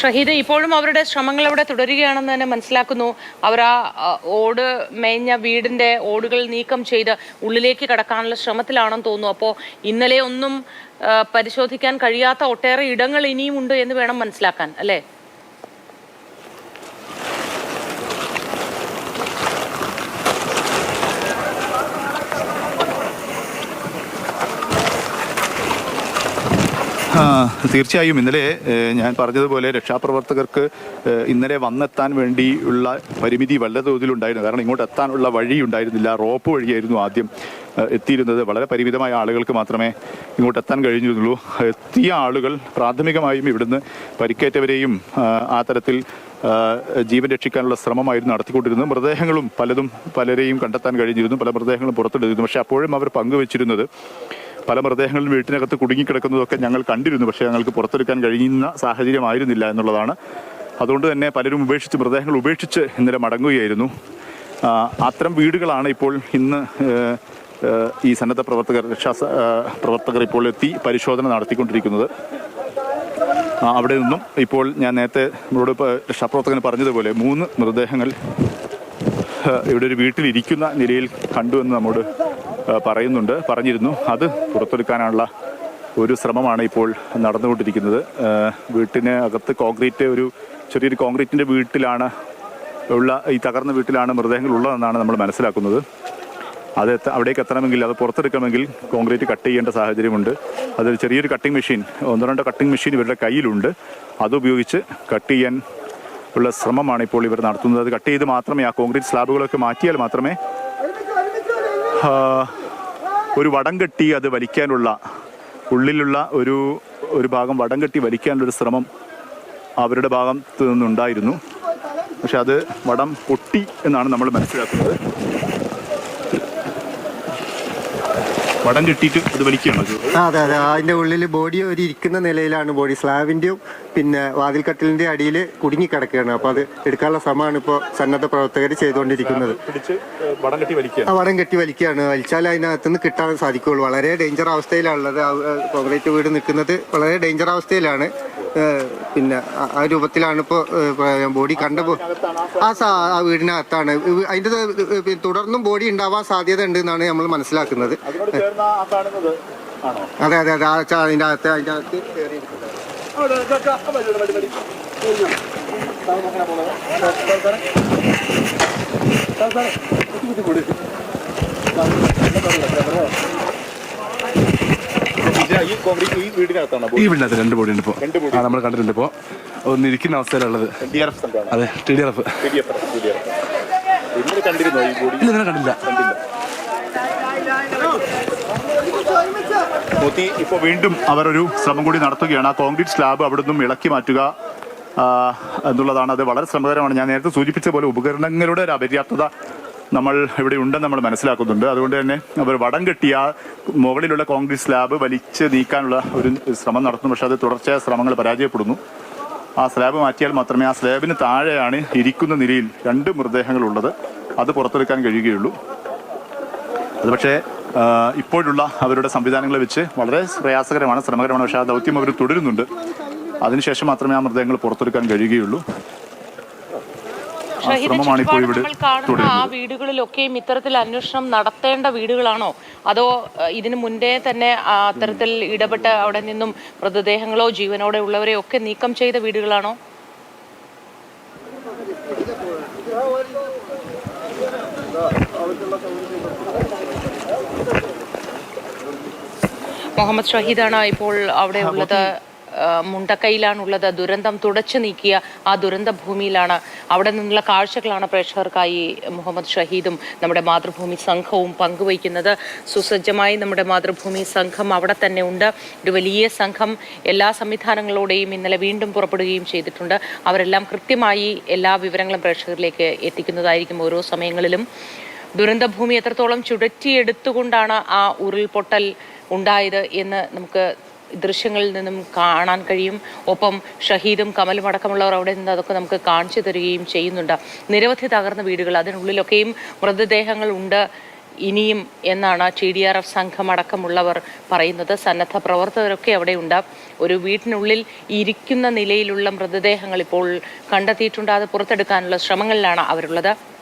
ഷഹീദ് ഇപ്പോഴും അവരുടെ ശ്രമങ്ങൾ അവിടെ തുടരുകയാണെന്ന് തന്നെ മനസ്സിലാക്കുന്നു. അവർ ആ ഓട് മേഞ്ഞ വീടിന്റെ ഓടുകൾ നീക്കം ചെയ്ത് ഉള്ളിലേക്ക് കടക്കാനുള്ള ശ്രമത്തിലാണെന്ന് തോന്നുന്നു. അപ്പോൾ ഇന്നലെ ഒന്നും പരിശോധിക്കാൻ കഴിയാത്ത ഒട്ടേറെ ഇടങ്ങൾ ഇനിയും ഉണ്ട് എന്ന് വേണം മനസ്സിലാക്കാൻ അല്ലേ? തീർച്ചയായും ഇന്നലെ ഞാൻ പറഞ്ഞതുപോലെ രക്ഷാപ്രവർത്തകർക്ക് ഇന്നലെ വന്നെത്താൻ വേണ്ടിയുള്ള പരിമിതി വളരെ തോതിലുണ്ടായിരുന്നു. കാരണം ഇങ്ങോട്ട് എത്താനുള്ള വഴി ഉണ്ടായിരുന്നില്ല. റോപ്പ് വഴിയായിരുന്നു ആദ്യം എത്തിയിരുന്നത്. വളരെ പരിമിതമായ ആളുകൾക്ക് മാത്രമേ ഇങ്ങോട്ട് എത്താൻ കഴിഞ്ഞിരുന്നുള്ളൂ. എത്തിയ ആളുകൾ പ്രാഥമികമായും ഇവിടുന്ന് പരിക്കേറ്റവരെയും ആ തരത്തിൽ ജീവൻ രക്ഷിക്കാനുള്ള ശ്രമമായിരുന്നു നടത്തിക്കൊണ്ടിരുന്നത്. മൃതദേഹങ്ങളും പലതും പലരെയും കണ്ടെത്താൻ കഴിഞ്ഞിരുന്നു. പല മൃതദേഹങ്ങളും പുറത്തെടുത്തിരുന്നു. പക്ഷേ അപ്പോഴും അവർ പങ്കുവച്ചിരുന്നത് പല മൃതദേഹങ്ങളും വീട്ടിനകത്ത് കുടുങ്ങിക്കിടക്കുന്നതൊക്കെ ഞങ്ങൾ കണ്ടിരുന്നു. പക്ഷേ ഞങ്ങൾക്ക് പുറത്തെടുക്കാൻ കഴിയുന്ന സാഹചര്യമായിരുന്നില്ല എന്നുള്ളതാണ്. അതുകൊണ്ട് തന്നെ പലരും ഉപേക്ഷിച്ച് മൃതദേഹങ്ങൾ ഉപേക്ഷിച്ച് ഇന്നലെ മടങ്ങുകയായിരുന്നു. അത്തരം വീടുകളാണ് ഇപ്പോൾ ഇന്ന് ഈ സന്നദ്ധ പ്രവർത്തകർ രക്ഷാ പ്രവർത്തകർ ഇപ്പോൾ എത്തി പരിശോധന നടത്തിക്കൊണ്ടിരിക്കുന്നത്. അവിടെ നിന്നും ഇപ്പോൾ ഞാൻ നേരത്തെ നമ്മളോട് രക്ഷാപ്രവർത്തകൻ പറഞ്ഞതുപോലെ മൂന്ന് മൃതദേഹങ്ങൾ ഇവിടെ ഒരു വീട്ടിലിരിക്കുന്ന നിലയിൽ കണ്ടുവെന്ന് നമ്മോട് പറയുന്നുണ്ട് പറഞ്ഞിരുന്നു. അത് പുറത്തെടുക്കാനുള്ള ഒരു ശ്രമമാണ് ഇപ്പോൾ നടന്നുകൊണ്ടിരിക്കുന്നത്. വീട്ടിന് അകത്ത് കോൺക്രീറ്റ് ഒരു ചെറിയൊരു കോൺക്രീറ്റിന്റെ വീട്ടിലാണ് ഉള്ള ഈ തകർന്ന വീട്ടിലാണ് മൃതദേഹങ്ങൾ ഉള്ളതെന്നാണ് നമ്മൾ മനസ്സിലാക്കുന്നത്. അത് അവിടേക്ക് എത്തണമെങ്കിൽ അത് പുറത്തെടുക്കണമെങ്കിൽ കോൺക്രീറ്റ് കട്ട് ചെയ്യേണ്ട സാഹചര്യമുണ്ട്. അതൊരു ചെറിയൊരു കട്ടിംഗ് മെഷീൻ ഒന്നോ രണ്ടോ കട്ടിംഗ് മെഷീൻ ഇവരുടെ കയ്യിലുണ്ട്. അതുപയോഗിച്ച് കട്ട് ചെയ്യാൻ ഉള്ള ശ്രമമാണ് ഇപ്പോൾ ഇവർ നടത്തുന്നത്. അത് കട്ട് ചെയ്ത് മാത്രമേ ആ കോൺക്രീറ്റ് സ്ലാബുകളൊക്കെ മാറ്റിയാൽ മാത്രമേ ഒരു വടം കെട്ടി അത് വലിക്കാനുള്ള ഉള്ളിലുള്ള ഒരു ഒരു ഭാഗം വടം കെട്ടി വലിക്കാനുള്ളൊരു ശ്രമം അവരുടെ ഭാഗത്തു നിന്നുണ്ടായിരുന്നു. പക്ഷെ അത് വടം പൊട്ടി എന്നാണ് നമ്മൾ മനസ്സിലാക്കുന്നത്. വടം കിട്ടിയിട്ട് അത് വലിക്കുകയാണോ. അതെ അതെ അതിന്റെ ഉള്ളിൽ ബോഡി ഒരു ഇരിക്കുന്ന നിലയിലാണ് ബോഡി സ്ലാബിന്റെയും പിന്നെ വാതിൽക്കട്ടിലിന്റെ അടിയിൽ കുടുങ്ങിക്കിടക്കുകയാണ്. അപ്പൊ അത് എടുക്കാനുള്ള ശ്രമമാണ് ഇപ്പോൾ സന്നദ്ധ പ്രവർത്തകർ ചെയ്തുകൊണ്ടിരിക്കുന്നത്. വടം കെട്ടി വലിക്കുക ആ വടം കെട്ടി വലിക്കുകയാണ്. വലിച്ചാൽ അതിനകത്ത് നിന്ന് കിട്ടാൻ സാധിക്കുകയുള്ളൂ. വളരെ ഡേഞ്ചർ അവസ്ഥയിലാണുള്ളത്. കോൺക്രീറ്റ് വീട് നിൽക്കുന്നത് വളരെ ഡേഞ്ചർ അവസ്ഥയിലാണ്. പിന്നെ ആ- രൂപത്തിലാണ് ഇപ്പോൾ ബോഡി കണ്ടപ്പോൾ ആ സാ ആ വീടിനകത്താണ്. അതിന്റെ തുടർന്നും ബോഡി ഉണ്ടാവാൻ സാധ്യത ഉണ്ട് എന്നാണ് നമ്മൾ മനസ്സിലാക്കുന്നത്. അതെ അതെ അതെ. ആ അതിന്റെ അകത്ത് അതിന്റെ അകത്ത് കയറിയിരിക്കുന്നത് ഈ കോൺക്രീറ്റ് ഈ വീടിനകത്താണോ ഈ വീടിനകത്ത് രണ്ട് ബോഡി ഉണ്ട് ഇപ്പോൾ രണ്ട് body. ആ നമ്മൾ കണ്ടിട്ടുണ്ട് ഇപ്പോൾ ഒന്ന് ഇരിക്കുന്ന അവസ്ഥയിലുള്ളത്. ഡി ആർ എഫ് സംഘമാണ്. അതെ T D F D F D F ഇന്നലെ കണ്ടിരുന്നോ ഈ ബോഡി? ഇല്ല ഇങ്ങനെ കണ്ടില്ല. മോത്തി ഇപ്പോൾ വീണ്ടും അവരൊരു ശ്രമം കൂടി നടത്തുകയാണ്. ആ കോൺക്രീറ്റ് സ്ലാബ് അവിടെ നിന്നും ഇളക്കി മാറ്റുക എന്നുള്ളതാണ്. അത് വളരെ ശ്രമകരമാണ്. ഞാൻ നേരത്തെ സൂചിപ്പിച്ച പോലെ ഉപകരണങ്ങളുടെ ഒരു അപര്യാപ്തത നമ്മൾ ഇവിടെ ഉണ്ടെന്ന് നമ്മൾ മനസ്സിലാക്കുന്നുണ്ട്. അതുകൊണ്ട് തന്നെ അവർ വടം കെട്ടിയ മുകളിലുള്ള കോൺക്രീറ്റ് സ്ലാബ് വലിച്ച് നീക്കാനുള്ള ഒരു ശ്രമം നടത്തുന്നു. പക്ഷേ അത് തുടർച്ചയായ ശ്രമങ്ങൾ പരാജയപ്പെടുന്നു. ആ സ്ലാബ് മാറ്റിയാൽ മാത്രമേ ആ സ്ലാബിന് താഴെയാണ് ഇരിക്കുന്ന നിലയിൽ രണ്ട് മൃതദേഹങ്ങൾ ഉള്ളത് അത് പുറത്തെടുക്കാൻ കഴിയുകയുള്ളൂ. അത് പക്ഷേ ഇപ്പോഴുള്ള അവരുടെ സംവിധാനങ്ങളെ വെച്ച് വളരെ പ്രയാസകരമാണ് ശ്രമകരമാണ്. പക്ഷേ ആ ദൗത്യം അവർ തുടരുന്നുണ്ട്. അതിനുശേഷം മാത്രമേ ആ മൃതദേഹങ്ങൾ പുറത്തെടുക്കാൻ കഴിയുകയുള്ളൂ. ആ ഷഹീദ് ശ്രമമാണ് ചുറ്റുപാട് നമ്മൾ കാണുന്ന ആ തുടരുന്നത് വീടുകളിലൊക്കെയും ഇത്തരത്തിൽ അന്വേഷണം നടത്തേണ്ട വീടുകളാണോ? അതോ ഇതിനു മുൻപേ തന്നെ അത്തരത്തിൽ ഇടപെട്ട് അവിടെ നിന്നും മൃതദേഹങ്ങളോ ജീവനോടെ ഉള്ളവരെയോ ഒക്കെ നീക്കം ചെയ്ത വീടുകളാണോ? മുഹമ്മദ് ഷഹീദാണ് ഇപ്പോൾ അവിടെ ഉള്ളത്. മുണ്ടക്കൈയിലാണുള്ളത്. ദുരന്തം തുടച്ചു നീക്കിയ ആ ദുരന്ത ഭൂമിയിലാണ് അവിടെ നിന്നുള്ള കാഴ്ചകളാണ് പ്രേക്ഷകർക്കായി മുഹമ്മദ് ഷഹീദും നമ്മുടെ മാതൃഭൂമി സംഘവും പങ്കുവയ്ക്കുന്നത്. സുസജ്ജമായി നമ്മുടെ മാതൃഭൂമി സംഘം അവിടെ തന്നെ ഉണ്ട്. ഒരു വലിയ സംഘം എല്ലാ സംവിധാനങ്ങളോടെയും ഇന്നലെ വീണ്ടും പുറപ്പെടുകയും ചെയ്തിട്ടുണ്ട്. അവരെല്ലാം കൃത്യമായി എല്ലാ വിവരങ്ങളും പ്രേക്ഷകരിലേക്ക് എത്തിക്കുന്നതായിരിക്കും ഓരോ സമയങ്ങളിലും. ദുരന്തഭൂമി എത്രത്തോളം ചുഴറ്റിയെടുത്തുകൊണ്ടാണ് ആ ഉരുൾപൊട്ടൽ ഉണ്ടായത് എന്ന് നമുക്ക് ദൃശ്യങ്ങളിൽ നിന്നും കാണാൻ കഴിയും. ഒപ്പം ഷഹീദും കമലും അടക്കമുള്ളവർ അവിടെ നിന്ന് അതൊക്കെ നമുക്ക് കാണിച്ചു തരികയും ചെയ്യുന്നുണ്ട്. നിരവധി തകർന്ന വീടുകൾ അതിനുള്ളിലൊക്കെയും മൃതദേഹങ്ങൾ ഉണ്ട് ഇനിയും എന്നാണ് ടി ഡി ആർ എഫ് സംഘം അടക്കമുള്ളവർ പറയുന്നത്. സന്നദ്ധ പ്രവർത്തകരൊക്കെ അവിടെയുണ്ട്. ഒരു വീട്ടിനുള്ളിൽ ഇരിക്കുന്ന നിലയിലുള്ള മൃതദേഹങ്ങൾ ഇപ്പോൾ കണ്ടെത്തിയിട്ടുണ്ട്. അത് പുറത്തെടുക്കാനുള്ള ശ്രമങ്ങളിലാണ് അവരുള്ളത്.